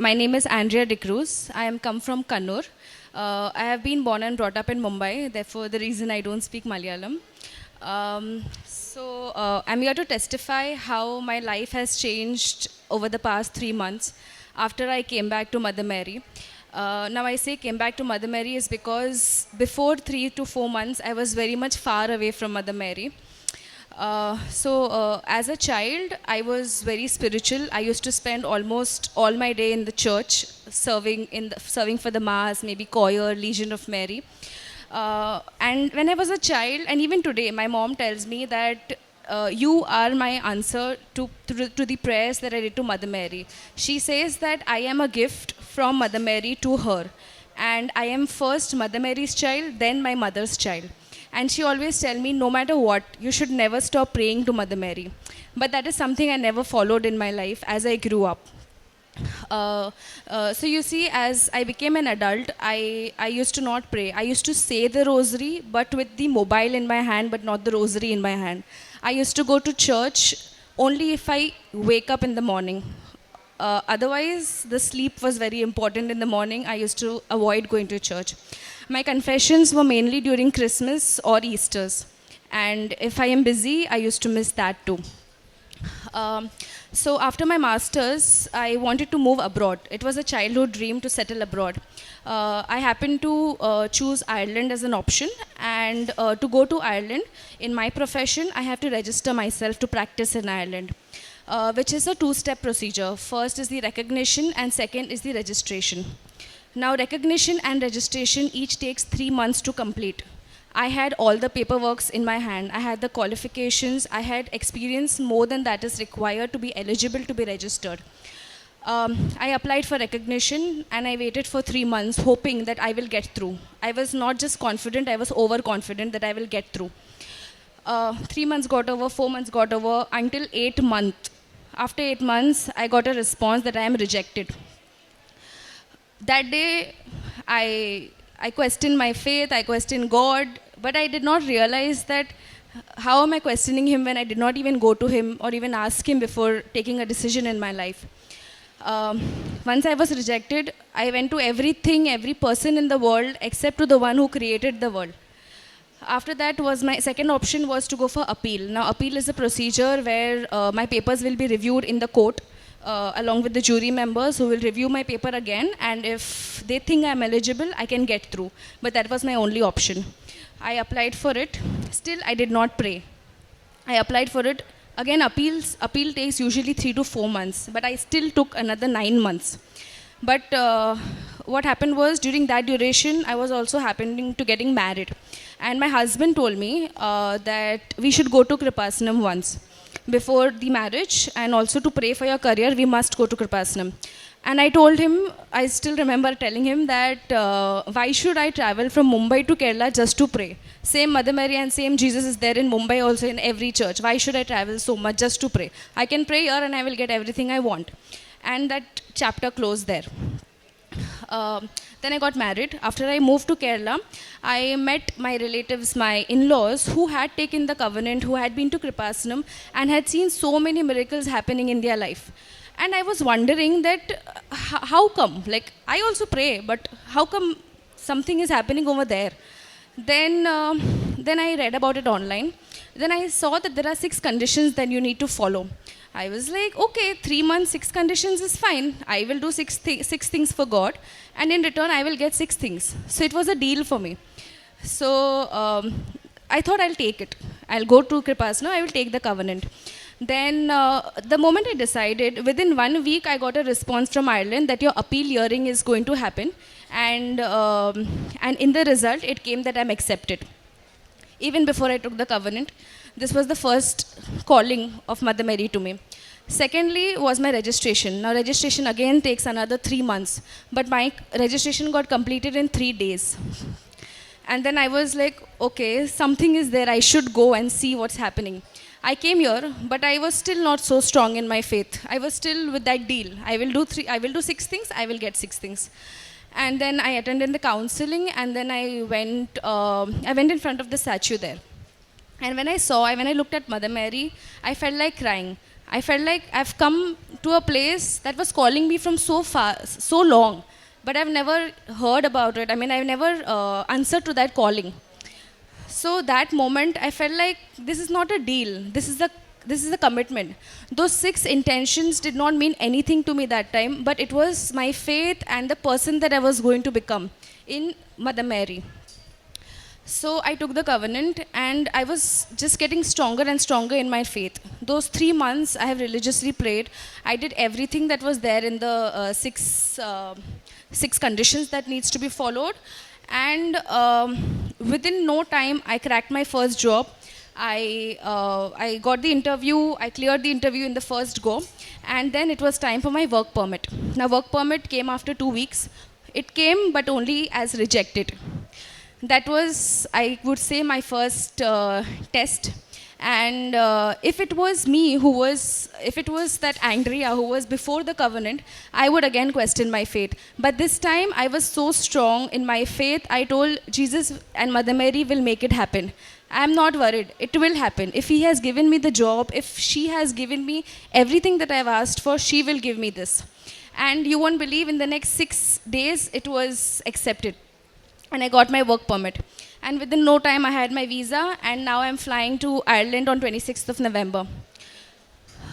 my name is Andrea De Cruz. I am come from Kannur. Uh, I have been born and brought up in Mumbai, therefore, the reason I don't speak Malayalam. Um, so, uh, I'm here to testify how my life has changed over the past three months after I came back to Mother Mary. Uh, now, I say came back to Mother Mary is because before three to four months, I was very much far away from Mother Mary. Uh, so, uh, as a child, I was very spiritual. I used to spend almost all my day in the church, serving in the, serving for the mass, maybe choir, Legion of Mary. Uh, and when I was a child, and even today, my mom tells me that uh, you are my answer to, to, to the prayers that I did to Mother Mary. She says that I am a gift from Mother Mary to her, and I am first Mother Mary's child, then my mother's child. And she always tell me, no matter what, you should never stop praying to Mother Mary. But that is something I never followed in my life as I grew up. Uh, uh, so you see, as I became an adult, I, I used to not pray. I used to say the rosary, but with the mobile in my hand, but not the rosary in my hand. I used to go to church only if I wake up in the morning. Uh, otherwise, the sleep was very important in the morning. I used to avoid going to church. My confessions were mainly during Christmas or Easter's. And if I am busy, I used to miss that too. Um, so after my masters, I wanted to move abroad. It was a childhood dream to settle abroad. Uh, I happened to uh, choose Ireland as an option, and uh, to go to Ireland, in my profession, I have to register myself to practice in Ireland, uh, which is a two-step procedure. First is the recognition, and second is the registration. Now, recognition and registration each takes three months to complete. I had all the paperworks in my hand. I had the qualifications. I had experience more than that is required to be eligible to be registered. Um, I applied for recognition and I waited for three months, hoping that I will get through. I was not just confident, I was overconfident that I will get through. Uh, three months got over, four months got over, until eight months. After eight months, I got a response that I am rejected that day I, I questioned my faith, I questioned God, but I did not realize that how am I questioning Him when I did not even go to Him or even ask Him before taking a decision in my life. Um, once I was rejected, I went to everything, every person in the world except to the one who created the world. After that was my second option was to go for appeal. Now appeal is a procedure where uh, my papers will be reviewed in the court uh, along with the jury members who will review my paper again and if they think I'm eligible, I can get through. But that was my only option. I applied for it. Still, I did not pray. I applied for it. Again, appeals, appeal takes usually three to four months, but I still took another nine months. But uh, what happened was during that duration, I was also happening to getting married. And my husband told me uh, that we should go to Kripasanam once before the marriage and also to pray for your career, we must go to Kripasanam. And I told him, I still remember telling him that uh, why should I travel from Mumbai to Kerala just to pray? Same Mother Mary and same Jesus is there in Mumbai also in every church. Why should I travel so much just to pray? I can pray here and I will get everything I want. And that chapter closed there. Uh, then I got married. After I moved to Kerala, I met my relatives, my in-laws, who had taken the covenant, who had been to Kripasanam, and had seen so many miracles happening in their life. And I was wondering that uh, how come? Like I also pray, but how come something is happening over there? Then, uh, then I read about it online. Then I saw that there are six conditions that you need to follow. I was like, okay, three months, six conditions is fine. I will do six, th- six things for God, and in return, I will get six things. So it was a deal for me. So um, I thought I'll take it. I'll go to Kripasana, I will take the covenant. Then, uh, the moment I decided, within one week, I got a response from Ireland that your appeal hearing is going to happen. And, um, and in the result, it came that I'm accepted. Even before I took the covenant, this was the first calling of Mother Mary to me. Secondly was my registration. Now registration again takes another three months, but my registration got completed in three days. And then I was like, okay, something is there. I should go and see what's happening. I came here, but I was still not so strong in my faith. I was still with that deal. I will do three. I will do six things. I will get six things. And then I attended the counseling, and then I went. Um, I went in front of the statue there. And when I saw, when I looked at Mother Mary, I felt like crying. I felt like I've come to a place that was calling me from so far, so long, but I've never heard about it. I mean, I've never uh, answered to that calling. So that moment, I felt like this is not a deal. This is the this is a commitment. Those six intentions did not mean anything to me that time, but it was my faith and the person that I was going to become in Mother Mary. So I took the covenant and I was just getting stronger and stronger in my faith. Those three months I have religiously prayed. I did everything that was there in the uh, six, uh, six conditions that needs to be followed. And um, within no time, I cracked my first job. I, uh, I got the interview, I cleared the interview in the first go, and then it was time for my work permit. Now, work permit came after two weeks. It came, but only as rejected that was i would say my first uh, test and uh, if it was me who was if it was that andrea who was before the covenant i would again question my faith. But this time i was so strong in my faith i told jesus and mother mary will make it happen. I am not worried. It will happen. If he has given me the job if she has given me everything that i've asked for she will give me this. And you won't believe in the next 6 days it was accepted. And I got my work permit. And within no time, I had my visa, and now I'm flying to Ireland on 26th of November.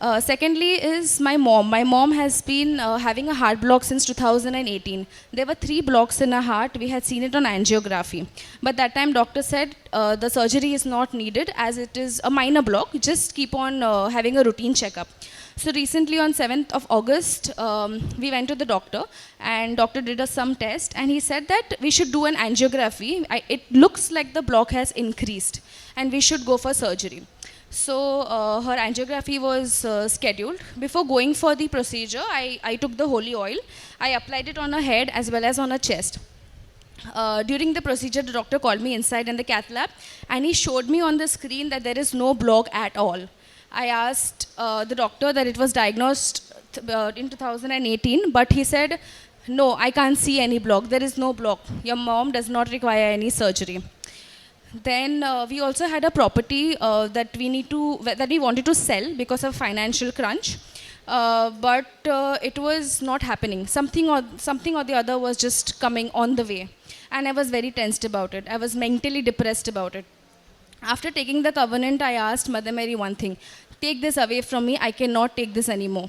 Uh, secondly, is my mom. My mom has been uh, having a heart block since 2018. There were three blocks in her heart. We had seen it on angiography. But that time, doctor said uh, the surgery is not needed as it is a minor block. Just keep on uh, having a routine checkup. So recently on 7th of August, um, we went to the doctor and doctor did us some test and he said that we should do an angiography. I, it looks like the block has increased and we should go for surgery. So uh, her angiography was uh, scheduled. Before going for the procedure, I, I took the holy oil. I applied it on her head as well as on her chest. Uh, during the procedure, the doctor called me inside in the cath lab and he showed me on the screen that there is no block at all. I asked uh, the doctor that it was diagnosed uh, in 2018, but he said, no, I can't see any block. There is no block. Your mom does not require any surgery. Then uh, we also had a property uh, that we need to that we wanted to sell because of financial crunch, uh, but uh, it was not happening. Something or something or the other was just coming on the way, and I was very tensed about it. I was mentally depressed about it. After taking the covenant, I asked Mother Mary one thing take this away from me. I cannot take this anymore.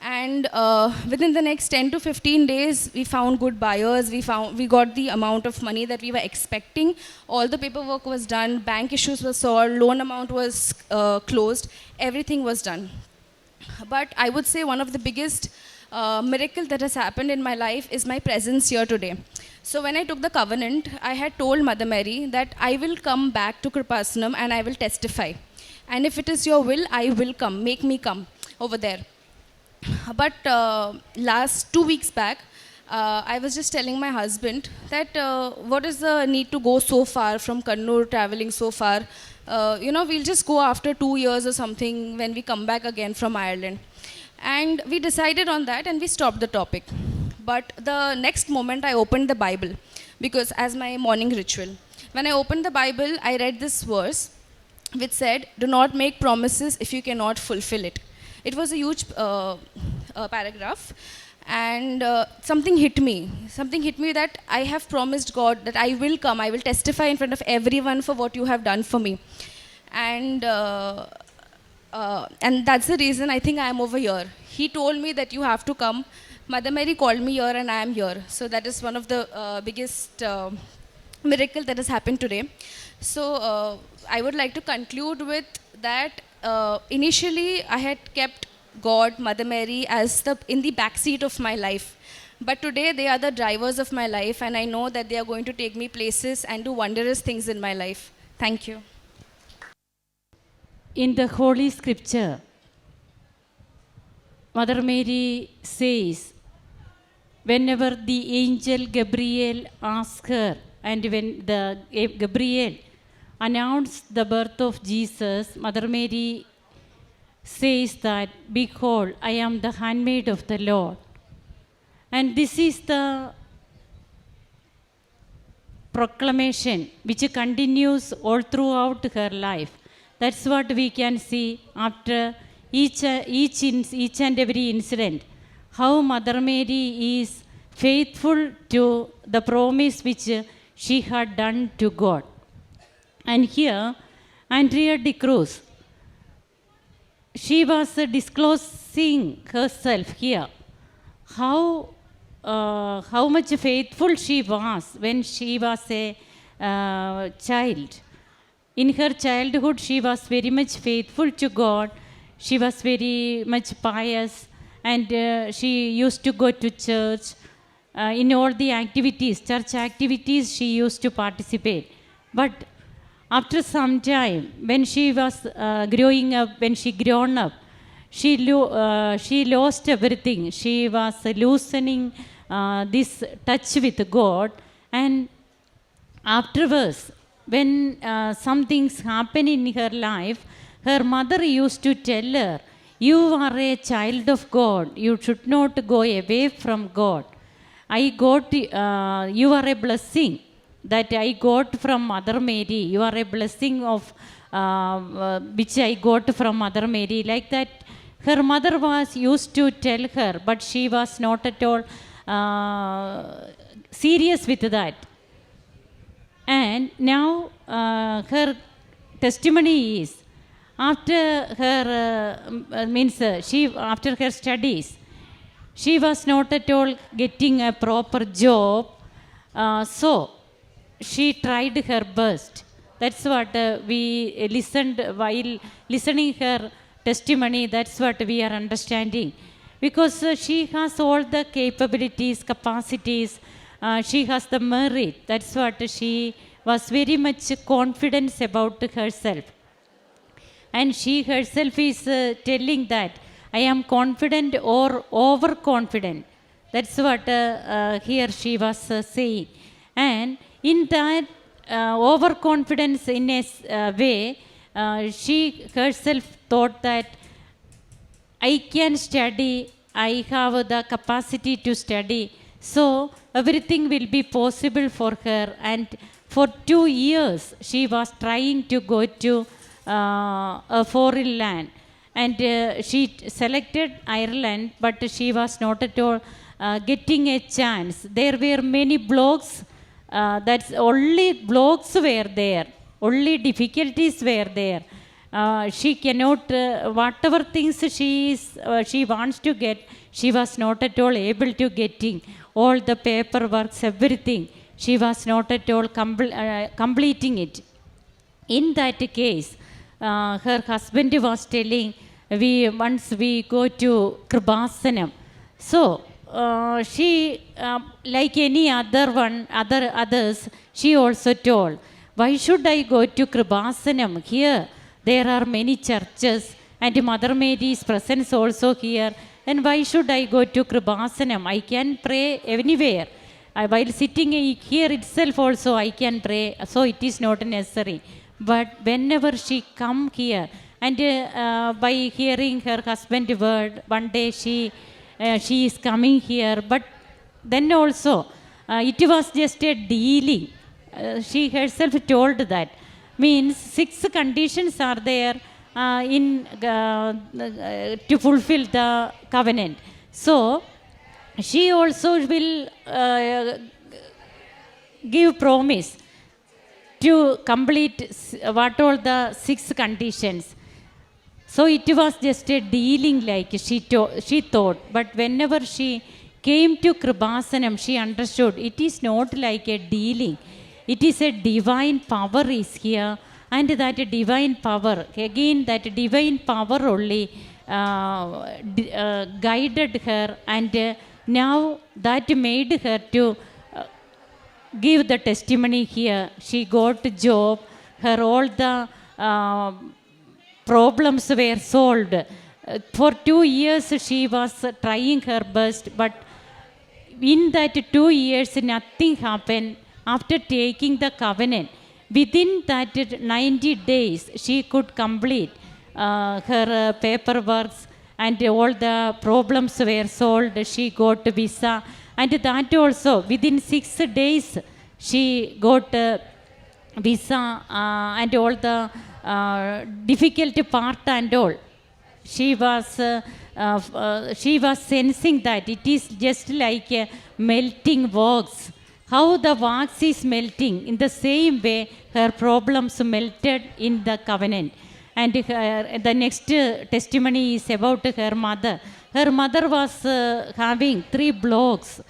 And uh, within the next 10 to 15 days, we found good buyers. We found we got the amount of money that we were expecting. All the paperwork was done. Bank issues were solved. Loan amount was uh, closed. Everything was done. But I would say one of the biggest uh, miracle that has happened in my life is my presence here today. So when I took the covenant, I had told Mother Mary that I will come back to Kripasanam and I will testify. And if it is your will, I will come. Make me come over there. But uh, last two weeks back, uh, I was just telling my husband that uh, what is the need to go so far from Kannur, traveling so far. Uh, you know, we'll just go after two years or something when we come back again from Ireland. And we decided on that and we stopped the topic. But the next moment, I opened the Bible because as my morning ritual. When I opened the Bible, I read this verse which said, Do not make promises if you cannot fulfill it. It was a huge uh, uh, paragraph, and uh, something hit me. Something hit me that I have promised God that I will come, I will testify in front of everyone for what you have done for me. And uh, uh, and that's the reason I think I am over here. He told me that you have to come. Mother Mary called me here, and I am here. So that is one of the uh, biggest uh, miracle that has happened today. So uh, I would like to conclude with that. Uh, initially, I had kept God, Mother Mary, as the in the backseat of my life. But today, they are the drivers of my life, and I know that they are going to take me places and do wondrous things in my life. Thank you. In the Holy Scripture, Mother Mary says, whenever the angel Gabriel asks her, and when the Gabriel announced the birth of Jesus, Mother Mary says that, Behold, I am the handmaid of the Lord. And this is the proclamation which continues all throughout her life. That's what we can see after each, each, each and every incident, how Mother Mary is faithful to the promise which she had done to God. And here, Andrea de Cruz, she was disclosing herself here. How uh, how much faithful she was when she was a uh, child. In her childhood she was very much faithful to god. She was very much pious and uh, she used to go to church. Uh, in all the activities church activities she used to participate. But after some time when she was uh, growing up when she grown up she, lo- uh, she lost everything. She was loosening uh, this touch with god. And afterwards when uh, some things happen in her life her mother used to tell her you are a child of god. You should not go away from god. I got uh, you are a blessing that i got from mother mary. You are a blessing of uh, uh, which i got from mother mary. Like that her mother was used to tell her but she was not at all uh, serious with that. And now uh, her testimony is after her uh, means uh, she after her studies she was not at all getting a proper job. Uh, so she tried her best. That's what uh, we listened while listening her testimony that's what we are understanding. Because uh, she has all the capabilities capacities uh, she has the merit. That's what she was very much confident about herself. And she herself is uh, telling that i am confident or overconfident. That's what uh, uh, here she was uh, saying. And in that uh, overconfidence in a uh, way uh, she herself thought that I can study, I have the capacity to study. So everything will be possible for her. And for two years, she was trying to go to uh, a foreign land. And uh, she selected Ireland, but she was not at all uh, getting a chance. There were many blogs, uh, that's only blocks were there, only difficulties were there. Uh, she cannot uh, whatever things she is uh, she wants to get she was not at all able to getting all the paperwork everything. She was not at all compl- uh, completing it. In that case uh, her husband was telling we once we go to kribasanam so uh, she uh, like any other one other others she also told why should i go to kribasanam here? There are many churches and mother mary's presence also here. And why should i go to kribasanam i can pray anywhere. I, while sitting here itself also I can pray, so it is not necessary. But whenever she come here, and uh, uh, by hearing her husband word, one day she uh, she is coming here. But then also, uh, it was just a dealing. Uh, she herself told that means six conditions are there uh, in uh, uh, to fulfill the covenant. So she also will uh, give promise to complete what all the six conditions so it was just a dealing like she, to- she thought but whenever she came to kribasanam she understood it is not like a dealing it is a divine power is here and that divine power again that divine power only uh, uh, guided her and uh, now that made her to uh, give the testimony here. She got job. Her all the uh, problems were solved. Uh, for two years, she was trying her best, but in that two years, nothing happened. After taking the covenant, within that 90 days, she could complete uh, her uh, paperwork and all the problems were solved. She got visa, and that also within six days, she got uh, visa uh, and all the difficult part and all. She was uh, uh, uh, she was sensing that it is just like a melting wax. How the wax is melting? In the same way her problems melted in the covenant. And her, the next uh, testimony is about her mother. Her mother was uh, having three blocks.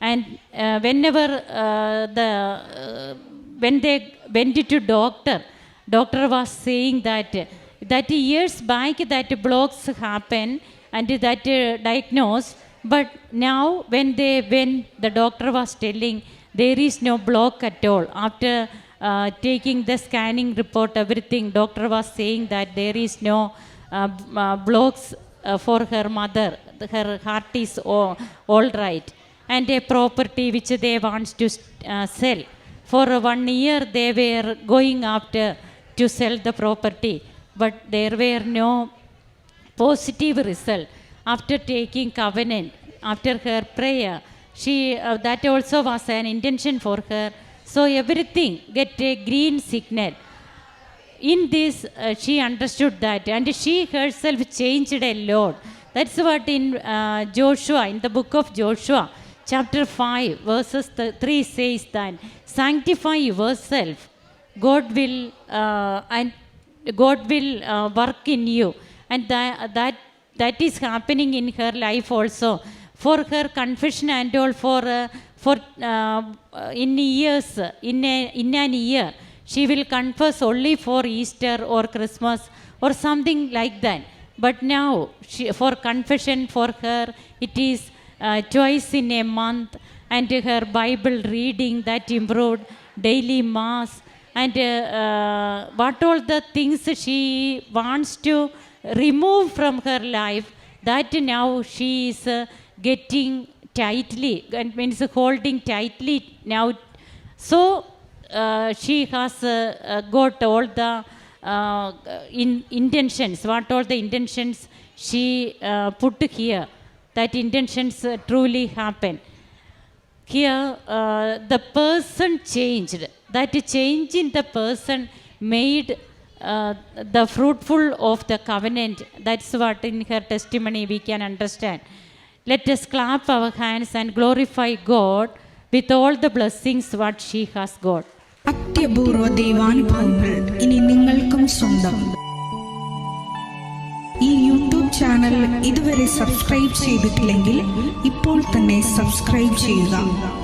And uh, whenever uh, the uh, when they went to doctor doctor was saying that that years back that blocks happen and that uh, diagnosed but now when they when the doctor was telling there is no block at all. After uh, taking the scanning report everything doctor was saying that there is no uh, uh, blocks uh, for her mother. Her heart is all, all right. And a property which they want to uh, sell. For one year they were going after to sell the property but there were no positive result. After taking covenant after her prayer she uh, that also was an intention for her. So everything get a green signal. In this uh, she understood that and she herself changed a lot. That's what in uh, joshua in the book of joshua chapter 5 verses th- 3 says that sanctify yourself god will uh, and god will uh, work in you. And that, that that is happening in her life also. For her confession and all for uh, for uh, in years in a, in an year she will confess only for easter or christmas or something like that. But now she, for confession for her it is uh, twice in a month. And her bible reading that improved daily mass and uh, what all the things she wants to remove from her life that now she is uh, getting tightly and means holding tightly now. So uh, she has uh, uh, got all the uh, in intentions what all the intentions she uh, put here that intentions uh, truly happen. Here the person changed that change in the person made uh, the fruitful of the covenant that's what in her testimony we can understand let us clap our hands and glorify god with all the blessings what she has got അത്യപൂർവ ദൈവാനുഭവങ്ങൾ ഇനി നിങ്ങൾക്കും സ്വന്തം ഈ YouTube channel ഇതുവരെ subscribe ചെയ്തിട്ടില്ലെങ്കിൽ ഇപ്പോൾ തന്നെ subscribe ചെയ്യുക